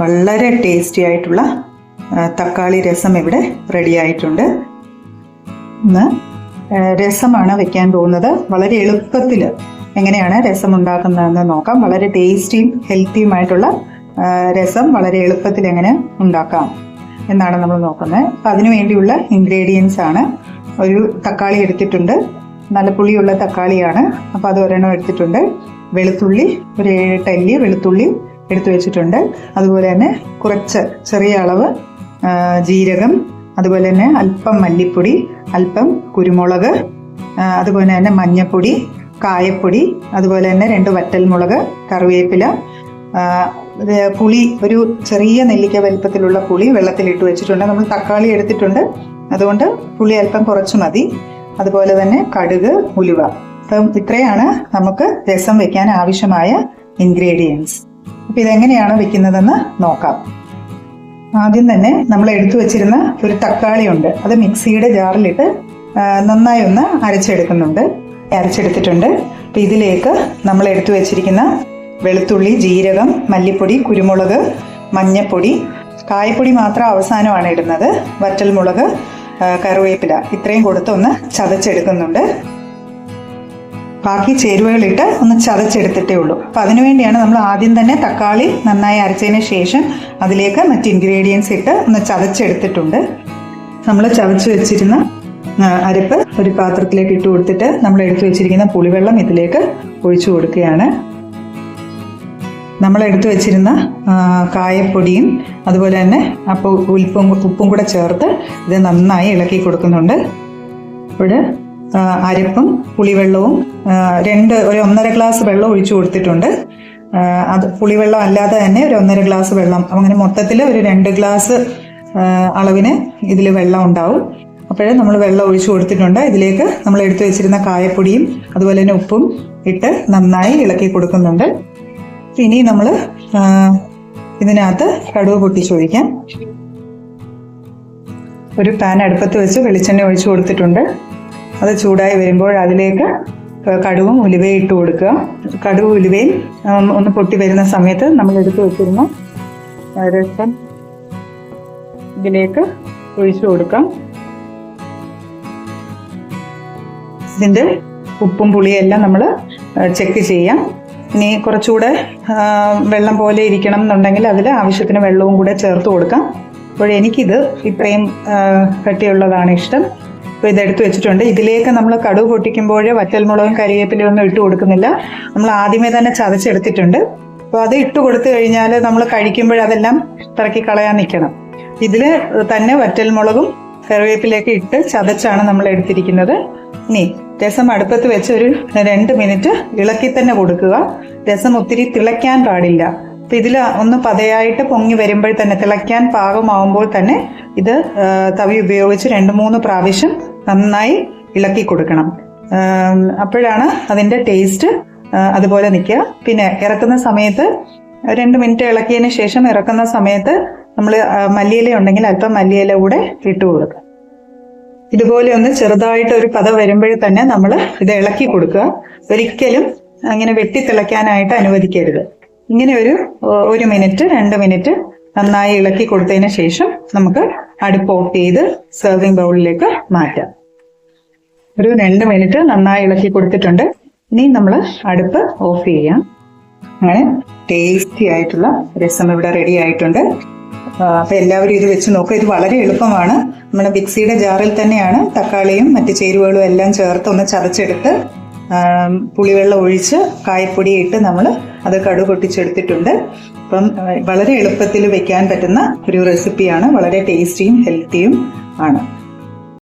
വളരെ ടേസ്റ്റി ആയിട്ടുള്ള തക്കാളി രസം ഇവിടെ റെഡി ആയിട്ടുണ്ട്. ഇന്ന് രസമാണ് വെക്കാൻ പോകുന്നത്. വളരെ എളുപ്പത്തിൽ എങ്ങനെയാണ് രസം ഉണ്ടാക്കുന്നതെന്ന് നോക്കാം. വളരെ ടേസ്റ്റിയും ഹെൽത്തിയുമായിട്ടുള്ള രസം വളരെ എളുപ്പത്തിൽ എങ്ങനെ ഉണ്ടാക്കാം എന്നാണ് നമ്മൾ നോക്കുന്നത്. അപ്പം അതിനു വേണ്ടിയുള്ള ഇൻഗ്രീഡിയൻസ് ആണ്. ഒരു തക്കാളി എടുത്തിട്ടുണ്ട്. നല്ല പുളിയുള്ള തക്കാളിയാണ്. അപ്പോൾ അത് ഒരെണ്ണം എടുത്തിട്ടുണ്ട്. വെളുത്തുള്ളി ഒരു ഏഴെട്ടല്ലി വെളുത്തുള്ളി എടുത്തു വെച്ചിട്ടുണ്ട്. അതുപോലെ തന്നെ കുറച്ച് ചെറിയ അളവ് ജീരകം അതുപോലെ തന്നെ അല്പം മല്ലിപ്പൊടി അല്പം കുരുമുളക് അതുപോലെ തന്നെ മഞ്ഞപ്പൊടി കായപ്പൊടി അതുപോലെ തന്നെ രണ്ട് വറ്റൽമുളക് കറിവേപ്പില പുളി ഒരു ചെറിയ നെല്ലിക്ക വലിപ്പത്തിലുള്ള പുളി വെള്ളത്തിലിട്ട് വെച്ചിട്ടുണ്ട്. നമ്മൾ തക്കാളി എടുത്തിട്ടുണ്ട്. അതുകൊണ്ട് പുളി അല്പം കുറച്ച് മതി. അതുപോലെ തന്നെ കടുക് ഉലുവ. അപ്പം ഇത്രയാണ് നമുക്ക് രസം വെക്കാൻ ആവശ്യമായ ഇൻഗ്രീഡിയൻസ് അപ്പം ഇതെങ്ങനെയാണ് വെക്കുന്നതെന്ന് നോക്കാം. ആദ്യം തന്നെ നമ്മൾ എടുത്തു വെച്ചിരുന്ന ഒരു തക്കാളി ഉണ്ട്. അത് മിക്സിയുടെ ജാറിലിട്ട് നന്നായി ഒന്ന് അരച്ചെടുക്കുന്നുണ്ട്. അരച്ചെടുത്തിട്ടുണ്ട്. അപ്പൊ ഇതിലേക്ക് നമ്മൾ എടുത്തു വെച്ചിരിക്കുന്ന വെളുത്തുള്ളി ജീരകം മല്ലിപ്പൊടി കുരുമുളക് മഞ്ഞപ്പൊടി കായപ്പൊടി മാത്രം അവസാനമാണ് ഇടുന്നത്. വറ്റൽമുളക് കറിവേപ്പില. ഇത്രയും കൊടുത്തൊന്ന് ചതച്ചെടുക്കുന്നുണ്ട്. ബാക്കി ചേരുവകളിട്ട് ഒന്ന് ചതച്ചെടുത്തിട്ടേ ഉള്ളൂ. അപ്പം അതിനുവേണ്ടിയാണ് നമ്മൾ ആദ്യം തന്നെ തക്കാളി നന്നായി അരച്ചതിന് ശേഷം അതിലേക്ക് മറ്റ് ഇൻഗ്രീഡിയൻസ് ഇട്ട് ഒന്ന് ചതച്ചെടുത്തിട്ടുണ്ട്. നമ്മൾ ചതച്ച് വെച്ചിരുന്ന അരപ്പ് ഒരു പാത്രത്തിലേക്ക് ഇട്ട് കൊടുത്തിട്ട് നമ്മൾ എടുത്തു വെച്ചിരിക്കുന്ന പുളിവെള്ളം ഇതിലേക്ക് ഒഴിച്ചു കൊടുക്കുകയാണ്. നമ്മൾ എടുത്തു വെച്ചിരുന്ന കായപ്പൊടിയും അതുപോലെ തന്നെ അപ്പോൾ ഉൽപ്പും ഉപ്പും കൂടെ ചേർത്ത് ഇത് നന്നായി ഇളക്കി കൊടുക്കുന്നുണ്ട്. ഇവിടെ അരപ്പും പുളിവെള്ളവും രണ്ട് ഒരു ഒന്നര ഗ്ലാസ് വെള്ളം ഒഴിച്ചു കൊടുത്തിട്ടുണ്ട്. അത് പുളിവെള്ളം അല്ലാതെ തന്നെ ഒരു ഒന്നര ഗ്ലാസ് വെള്ളം. അങ്ങനെ മൊത്തത്തിൽ ഒരു രണ്ട് ഗ്ലാസ് അളവിന് ഇതിൽ വെള്ളം ഉണ്ടാവും. അപ്പോഴേ നമ്മൾ വെള്ളം ഒഴിച്ചു കൊടുത്തിട്ടുണ്ട്. ഇതിലേക്ക് നമ്മൾ എടുത്തു വെച്ചിരുന്ന കായപ്പൊടിയും അതുപോലെ തന്നെ ഉപ്പും ഇട്ട് നന്നായി ഇളക്കി കൊടുക്കുന്നുണ്ട്. ഇനി നമ്മൾ ഇതിനകത്ത് കടുവ് പൊട്ടിച്ചൊഴിക്കാം ഒരു പാൻ അടുപ്പത്ത് വെച്ച് വെളിച്ചെണ്ണ ഒഴിച്ചു കൊടുത്തിട്ടുണ്ട്. അത് ചൂടായി വരുമ്പോൾ അതിലേക്ക് കടുവും ഉലുവയും ഇട്ട് കൊടുക്കുക. കടുവും ഉലുവയും ഒന്ന് പൊട്ടി വരുന്ന സമയത്ത് നമ്മൾ എടുത്ത് വെച്ചിരുന്ന രസം ഇതിലേക്ക് ഒഴിച്ചു കൊടുക്കാം. ഇതിന്റെ ഉപ്പും പുളിയും എല്ലാം നമ്മൾ ചെക്ക് ചെയ്യാം. ഇനി കുറച്ചുകൂടെ വെള്ളം പോലെ ഇരിക്കണം എന്നുണ്ടെങ്കിൽ അതിൽ ആവശ്യത്തിന് വെള്ളവും കൂടെ ചേർത്ത് കൊടുക്കാം. അപ്പോൾ എനിക്കിത് ഇത്രയും കട്ടിയുള്ളതാണ് ഇഷ്ടം. അപ്പോൾ ഇതെടുത്ത് വെച്ചിട്ടുണ്ട്. ഇതിലേക്ക് നമ്മൾ കടുവ് പൊട്ടിക്കുമ്പോൾ വറ്റൽമുളകും കരിവേപ്പിലയും ഒന്നും ഇട്ട് കൊടുക്കുന്നില്ല. നമ്മൾ ആദ്യമേ തന്നെ ചതച്ചെടുത്തിട്ടുണ്ട്. അപ്പോൾ അത് ഇട്ട് കൊടുത്തു കഴിഞ്ഞാൽ നമ്മൾ കഴിക്കുമ്പോൾ അതെല്ലാം പിറക്കി കളയാൻ നിൽക്കണം ഇതിൽ തന്നെ വറ്റൽമുളകും കറിവേപ്പിലേക്ക് ഇട്ട് ചതച്ചാണ് നമ്മൾ എടുത്തിരിക്കുന്നത്. ഇനി രസം അടുപ്പത്ത് വെച്ച് ഒരു രണ്ട് മിനിറ്റ് ഇളക്കി തന്നെ കൊടുക്കുക. രസം ഒത്തിരി തിളയ്ക്കാൻ പാടില്ല. അപ്പം ഇതിൽ ഒന്ന് പതയായിട്ട് പൊങ്ങി വരുമ്പോൾ തന്നെ തിളയ്ക്കാൻ പാകമാവുമ്പോൾ തന്നെ ഇത് തവി ഉപയോഗിച്ച് രണ്ട് മൂന്ന് പ്രാവശ്യം നന്നായി ഇളക്കി കൊടുക്കണം. അപ്പോഴാണ് അതിന്റെ ടേസ്റ്റ് അതുപോലെ നിൽക്കുക. പിന്നെ ഇറക്കുന്ന സമയത്ത് രണ്ട് മിനിറ്റ് ഇളക്കിയതിന് ശേഷം ഇറക്കുന്ന സമയത്ത് നമ്മൾ മല്ലിയില ഉണ്ടെങ്കിൽ അല്പം മല്ലിയില കൂടെ ഇട്ട് കൊടുക്കുക. ഇതുപോലെ ഒന്ന് ചെറുതായിട്ട് ഒരു പത വരുമ്പോഴേ തന്നെ നമ്മൾ ഇത് ഇളക്കി കൊടുക്കുക. ഒരിക്കലും അങ്ങനെ വെട്ടി തിളയ്ക്കാനായിട്ട് അനുവദിക്കരുത്. ഇങ്ങനെ ഒരു ഒരു മിനിറ്റ് രണ്ട് മിനിറ്റ് നന്നായി ഇളക്കി കൊടുത്തതിന് ശേഷം നമുക്ക് അടുപ്പ് ഓഫ് ചെയ്ത് സെർവിങ് ബൗളിലേക്ക് മാറ്റാം. ഒരു രണ്ട് മിനിറ്റ് നന്നായി ഇളക്കി കൊടുത്തിട്ടുണ്ട്. ഇനി നമ്മൾ അടുപ്പ് ഓഫ് ചെയ്യാം. അങ്ങനെ ടേസ്റ്റി ആയിട്ടുള്ള രസം ഇവിടെ റെഡി ആയിട്ടുണ്ട്. ആ, അപ്പൊ എല്ലാവരും ഇത് വെച്ച് നോക്കുക ഇത് വളരെ എളുപ്പമാണ്. നമ്മുടെ മിക്സിയുടെ ജാറിൽ തന്നെയാണ് തക്കാളിയും മറ്റു ചേരുവകളും എല്ലാം ചേർത്ത് ഒന്ന് ചതച്ചെടുത്ത് പുളിവെള്ളം ഒഴിച്ച് കായപ്പൊടി ഇട്ട് നമ്മൾ അത് കടു പൊട്ടിച്ചെടുത്തിട്ടുണ്ട്. അപ്പം വളരെ എളുപ്പത്തിൽ വെക്കാൻ പറ്റുന്ന ഒരു റെസിപ്പിയാണ്. വളരെ ടേസ്റ്റിയും ഹെൽത്തിയും ആണ്.